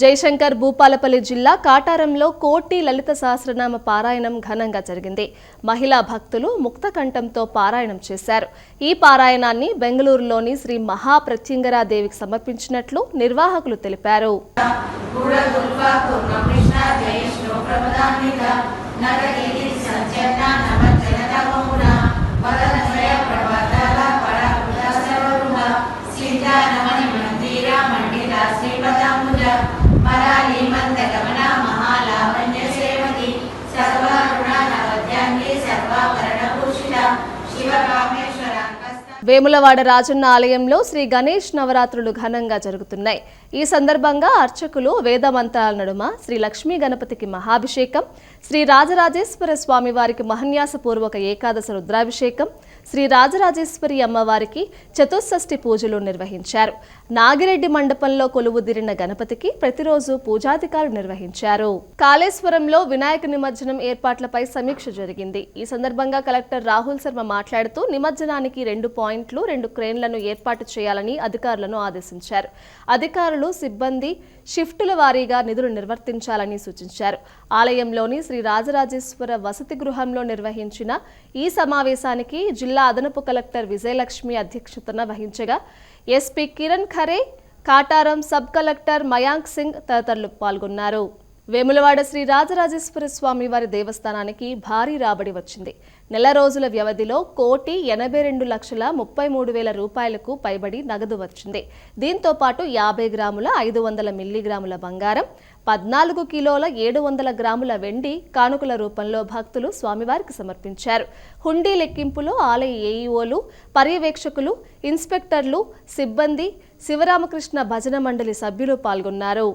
జయశంకర్ భూపాలపల్లి జిల్లా కాటారంలో కోటి లలిత సహస్రనామ పారాయణం ఘనంగా జరిగింది. మహిళా భక్తులు ముక్తకంఠంతో పారాయణం చేశారు. ఈ పారాయణాన్ని బెంగళూరులోని శ్రీ మహాప్రత్యంగరాదేవికి సమర్పించినట్లు నిర్వాహకులు తెలిపారు. వేములవాడ రాజన్న ఆలయంలో శ్రీ గణేష్ నవరాత్రులు ఘనంగా జరుగుతున్నాయి. ఈ సందర్భంగా అర్చకులు వేదమంత్రాల నడుమ శ్రీ లక్ష్మీ గణపతికి మహాభిషేకం శ్రీ రాజరాజేశ్వర స్వామి వారికి మహన్యాసపూర్వక ఏకాదశ రుద్రాభిషేకం శ్రీ రాజరాజేశ్వరి అమ్మవారికి చతుషష్ఠి పూజలు నిర్వహించారు. నాగిరెడ్డి మండపంలో కొలువుదిరిన గణపతికి ప్రతిరోజు పూజాధికారులు నిర్వహించారు. కాళేశ్వరంలో వినాయక నిమజ్జనం ఏర్పాట్లపై సమీక్ష జరిగింది. ఈ సందర్భంగా కలెక్టర్ రాహుల్ శర్మ మాట్లాడుతూ నిమజ్జనానికి రెండు పాయింట్లు రెండు క్రేన్లను ఏర్పాటు చేయాలని అధికారులను ఆదేశించారు. అధికారులు సిబ్బంది షిఫ్టుల వారీగా నిధులు నిర్వర్తించాలని సూచించారు. ఆలయంలోని శ్రీ రాజరాజేశ్వర వసతి గృహంలో నిర్వహించిన ఈ సమావేశానికి జిల్లా జిల్లా అదనపు కలెక్టర్ విజయలక్ష్మి అధ్యక్షతన వహించగా SP Kiran Khare Kataram sub collector Mayank Singh తదితరులు పాల్గొన్నారు. వేములవాడ శ్రీ రాజరాజేశ్వర స్వామి వారి దేవస్థానానికి భారీ రాబడి వచ్చింది. నెల రోజుల వ్యవధిలో కోటి ఎనభై రెండు లక్షల ముప్పై మూడు వేల రూపాయలకు పైబడి నగదు వచ్చింది. దీంతో పాటు యాభై గ్రాముల ఐదు వందల మిల్లీగ్రాముల బంగారం పద్నాలుగు కిలోల ఏడు వందల గ్రాముల వెండి కానుకల రూపంలో భక్తులు స్వామివారికి సమర్పించారు. హుండీ లెక్కింపులో ఆలయ ఏఈఓలు పర్యవేక్షకులు ఇన్స్పెక్టర్లు సిబ్బంది శివరామకృష్ణ భజన మండలి సభ్యులు పాల్గొన్నారు.